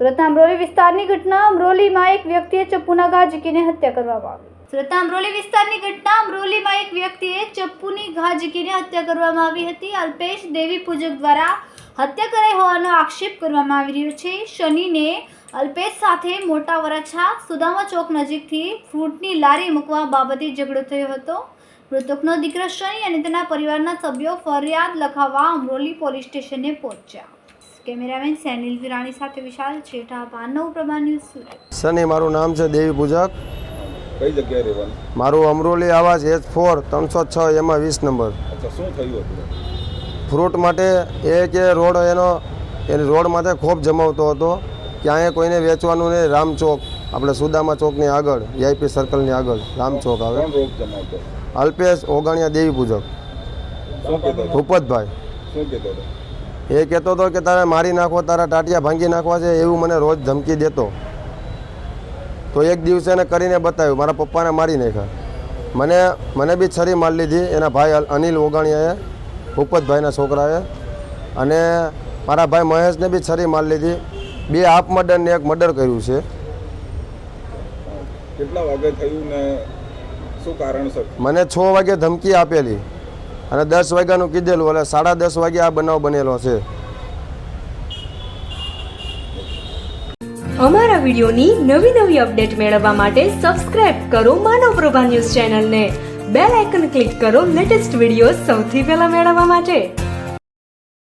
સુરતના અમરોલી વિસ્તારની ઘટના અમરોલીમાં એક વ્યક્તિએ ચપ્પુના ઘા ઝીકીને હત્યા કરવામાં આવી. સુરતના અમરોલી વિસ્તારની ઘટના અમરોલીમાં એક વ્યક્તિએ ચપ્પુની ઘા ઝીકીને હત્યા કરવામાં આવી હતી. અલ્પેશ દેવી પૂજક દ્વારા હત્યા કરાઈ હોવાનો આક્ષેપ કરવામાં આવી રહ્યો છે. શનિને અલ્પેશ સાથે મોટા વરાછા સુદામા ચોક નજીકથી ફ્રૂટની લારી મૂકવા બાબતે ઝઘડો થયો હતો. મૃતકનો દીકરો શનિ અને તેના પરિવારના સભ્યો ફરિયાદ લખાવવા અમરોલી પોલીસ સ્ટેશને પહોંચ્યા. કેમેરામેન સેનિલ વિરાણી સાથે વિશાલ છેઠા પાનવ પ્રભા ન્યૂઝ સુરત. સની મારું નામ છે દેવી પૂજક. કઈ જગ્યાએ રહેવાનું? મારું અમરોલી આવાસ એચ ફોર ત્રણસો છ એમાં વીસ નંબર. અચ્છા શું થયું હતું? ફ્રૂટ માટે એ કે રોડ એનો એ રોડ માથે ખોફ જમાવતો હતો. ક્યાંય કોઈને વેચવાનું નહીં રામ ચોક આપણે સુદામા ચોકની આગળ વીઆઈપી સર્કલની આગળ રામ ચોક આવે. અલ્પેશ ઓગણિયા દેવી પૂજક. ભૂપતભાઈ. એ કહેતો હતો કે તારે મારી નાખો તારા ટાટિયા ભાંગી નાખવા છે એવું મને રોજ ધમકી દેતો. તો એક દિવસે એને કરીને બતાવ્યું મારા પપ્પાને મારી નાખ્યા. મને મને બી છરી મારી લીધી એના ભાઈ અનિલ ઓગાણિયાએ ભૂપતભાઈના છોકરાએ. અને મારા ભાઈ મહેશને બી છરી મારી લીધી. બે હાફ મર્ડર ને એક મર્ડર કર્યું છે. કેટલા વાગે થયું ને શું કારણસર? મને છ વાગે ધમકી આપેલી અને દસ વાગ્યાનું કીધેલું એટલે સાડા દસ વાગે આ બનાવ બનેલો છે. અમારા વિડીયોની નવી નવી અપડેટ મેળવવા માટે સબસ્ક્રાઇબ કરો માનવ પ્રભા ન્યૂઝ ચેનલને. બેલ આઇકન ક્લિક કરો લેટેસ્ટ વીડિયો સૌથી પહેલા મેળવવા માટે.